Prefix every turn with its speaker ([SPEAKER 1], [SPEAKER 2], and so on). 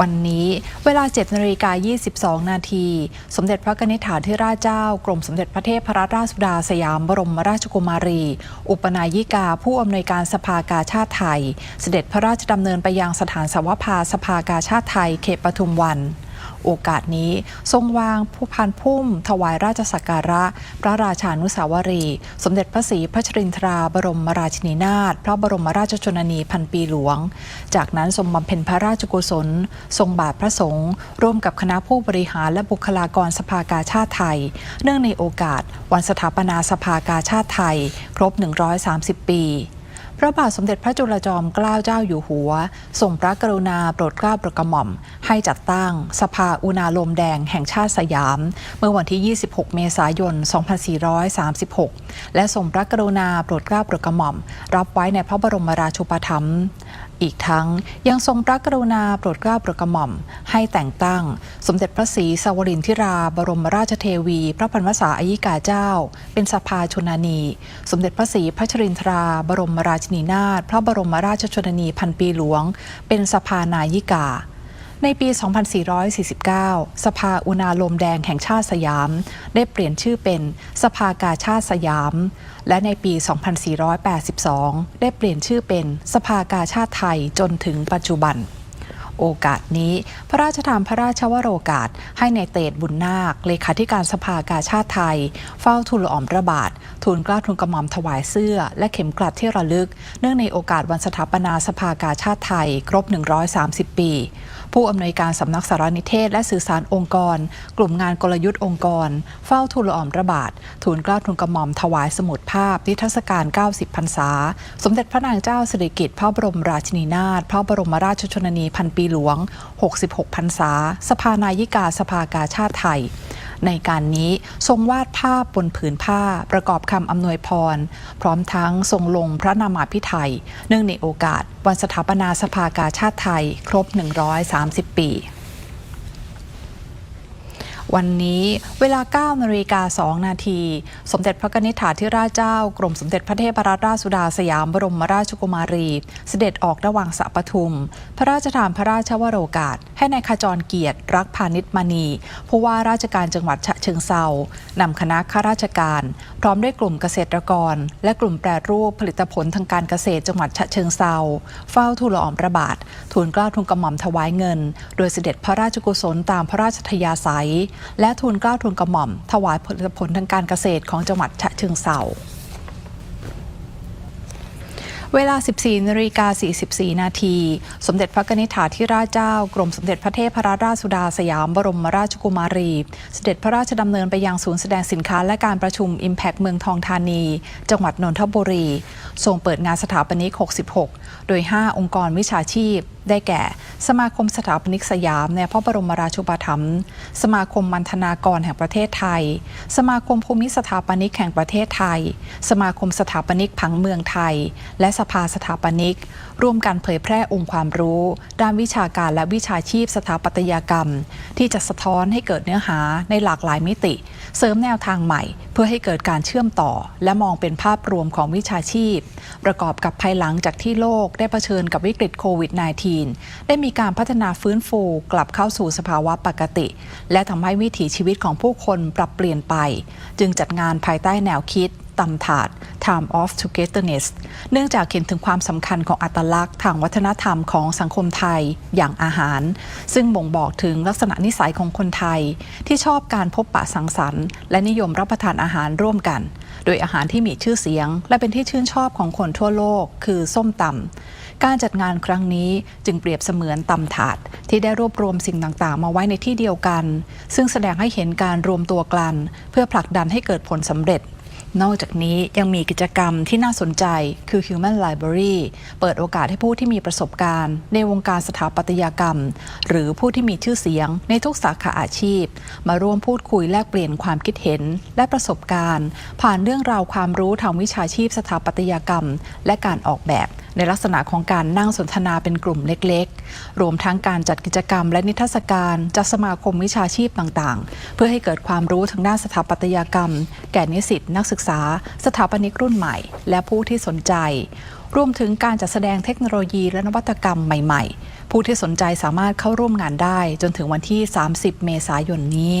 [SPEAKER 1] วันนี้เวลา7นาฬิกา22 นาที สมเด็จพระนิธิถาธิราชเจ้า กรมสมเด็จพระเทพรัตนราชสุดาสยามบรมราชกุมารี อุปนายิกาผู้อำนวยการสภากาชาติไทย เสด็จพระราชดำเนินไปยังสถานสวภาสภากาชาติไทยเขตปทุมวัน โอกาสนี้ ทรงวางผู้พันพุ่ม ถวายราชสักการะ พระราชานุสาวรีย์สมเด็จพระศรีพัชรินทราบรมราชินีนาถพระบรมราชชนนีพันปีหลวง จากนั้นทรงบำเพ็ญพระราชกุศล ทรงบาทพระสงฆ์ร่วมกับคณะผู้บริหารและบุคลากรสภากาชาติไทย เนื่องในโอกาส วันสถาปนาสภากาชาติไทย ครบ 130 ปี พระบาทสมเด็จพระจุลจอมเกล้าเจ้าอยู่หัวทรงพระกรุณาโปรดเกล้าโปรดกระหม่อม ให้จัดตั้งสภาอุณาโลมแดงแห่งชาติสยาม เมื่อวันที่ 26 เมษายน 2436 และทรงพระกรุณาโปรดเกล้าโปรดกระหม่อม รับไว้ในพระบรมราชูปถัมภ์ อีกทั้งยังทรงพระกรุณาโปรดเกล้าโปรดกระหม่อม ให้แต่งตั้ง สมเด็จพระศรีสวรินทิรา บรมราชเทวี พระพันวษาอายิกาเจ้า เป็นสภาชนานี สมเด็จพระศรีพัชรินทรา บรมราชินีนาถพระบรมราชชนนีพันปีหลวง เป็นสภานายิกา ในปี 2449 สภาอุณาโลมแดงแห่งชาติสยาม ได้เปลี่ยนชื่อเป็นสภากาชาติสยาม และในปี 2482 ได้เปลี่ยนชื่อเป็นสภากาชาติไทยจนถึงปัจจุบัน โอกาสนี้ พระราชทานพระราชวโรกาส ให้ในเตดบุญนาค เลขาธิการสภากาชาติไทย เฝ้าทูลละอมระบาททูลกล้าทูลกระหม่อมถวายเสื้อ และเข็มกลัดที่ระลึก เนื่องในโอกาสวันสถาปนาสภากาชาติไทย ครบ 130 ปีผู้อำนวยการสำนักสารนิเทศ และสื่อสารองค์กร กลุ่มงานกลยุทธ์องค์กร เฝ้าทูลอ่ออมระบาดทูลเกล้าทูลกระหม่อมถวายสมุดภาพนิทรรศการ 90พรรษา สมเด็จพระนางเจ้าสิริกิติ์พระบรมราชินีนาถพระบรมราชชนนีพันปีหลวง 66พรรษา สภานายิกาสภากาชาติไทย ในการนี้ทรงวาดภาพบนผืนผ้าประกอบคำอำนวยพร พร้อมทั้งทรงลงพระนามาพิไทย เนื่องในโอกาสวันสถาปนาสภากาชาติไทย ครบ 130 ปี วันนี้เวลา9นาฬิกา2นาที สมเด็จพระนิธิถาธิราชเจ้ากรมสมเด็จพระเทพรัตนราชสุดาสยามบรมราชกุมารี เสด็จออกระหว่างสระปทุม พระราชทานพระราชวโรกาส ให้ในายขจรเกียรติ รักพาณิชมณีผู้ว่าราชการจังหวัดฉะเชิงเซานำคณะข้าราชการ พร้อมด้วยกลุ่มเกษตรกร และกลุ่มแปรรูปผลิตผลทางการเกษตรจังหวัดฉะเชิงเซาเฝ้าทูลละออมระบาททูลกล้าทูลกระหม่อมถวายเงิน โดยเสด็จพระราชกุศลตามพระราชทยาศัยและทูลเกล้าทูลกระหม่อม ถวายผลผลทางการเกษตรของจังหวัดฉะเชิงเซาเวลา 14นาฬิกา44 นาที สมเด็จพระนิธิถาธิราชเจ้า กรมสมเด็จพระเทพรัตนราชสุดาสยามบรมราชกุมารี เสด็จพระราชดำเนินไปยังศูนย์แสดงสินค้าและการประชุม Impact เมืองทองธานี จังหวัดนนทบุรี ทรงเปิดงานสถาปนิก 66 โดย 5 องค์กรวิชาชีพ ได้แก่ สมาคมสถาปนิกสยามในพระบรมราชูปถัมภ์สมาคมมันธนากรแห่งประเทศไทย สมาคมภูมิสถาปนิกแห่งประเทศไทย สมาคมสถาปนิกผังเมืองไทย และสภาสถาปนิก ร่วมกันเผยแพร่องค์ความรู้ ด้านวิชาการและวิชาชีพสถาปัตยกรรม ที่จะสะท้อนให้เกิดเนื้อหาในหลากหลายมิติ เสริมแนวทางใหม่ เพื่อให้เกิดการเชื่อมต่อ และมองเป็นภาพรวมของวิชาชีพ ประกอบกับภายหลังจากที่โลกได้เผชิญกับวิกฤตโควิด -19 ได้มีการพัฒนาฟื้นฟูกลับเข้าสู่สภาวะปกติ และทำให้วิถีชีวิตของผู้คนปรับเปลี่ยนไป จึงจัดงานภายใต้แนวคิดตำถาด Time of Togetherness เนื่องจากเห็นถึงความสำคัญของอัตลักษณ์ทางวัฒนธรรมของสังคมไทยอย่างอาหาร ซึ่งบ่งบอกถึงลักษณะนิสัยของคนไทย ที่ชอบการพบปะสังสรรค์ และนิยมรับประทานอาหารร่วมกัน โดยอาหารที่มีชื่อเสียง และเป็นที่ชื่นชอบของคนทั่วโลก คือส้มตำ การจัดงานครั้งนี้จึงเปรียบเสมือนตำถาด ที่ได้รวบรวมสิ่งต่างๆ มาไว้ในที่เดียวกัน ซึ่งแสดงให้เห็นการรวมตัวกัน เพื่อผลักดันให้เกิดผลสำเร็จนอกจากนี้ยังมีกิจกรรมที่น่าสนใจคือ Human Library เปิดโอกาสให้ผู้ที่มีประสบการณ์ ในวงการสถาปัตยกรรม หรือผู้ที่มีชื่อเสียง ในทุกสาขาอาชีพ มาร่วมพูดคุยแลกเปลี่ยนความคิดเห็น และประสบการณ์ ผ่านเรื่องราวความรู้ทางวิชาชีพสถาปัตยกรรม และการออกแบบ ในลักษณะของการนั่งสนทนาเป็นกลุ่มเล็กๆ รวมทั้งการจัดกิจกรรมและนิทรรศการจากสมาคมวิชาชีพต่างๆ เพื่อให้เกิดความรู้ทางด้านสถาปัตยกรรม แก่นิสิตนักศึกษา สถาปนิกรุ่นใหม่ และผู้ที่สนใจ รวมถึงการจัดแสดงเทคโนโลยีและนวัตกรรมใหม่ ๆ ผู้ที่สนใจสามารถเข้าร่วมงานได้ จนถึงวันที่ 30 เมษายนนี้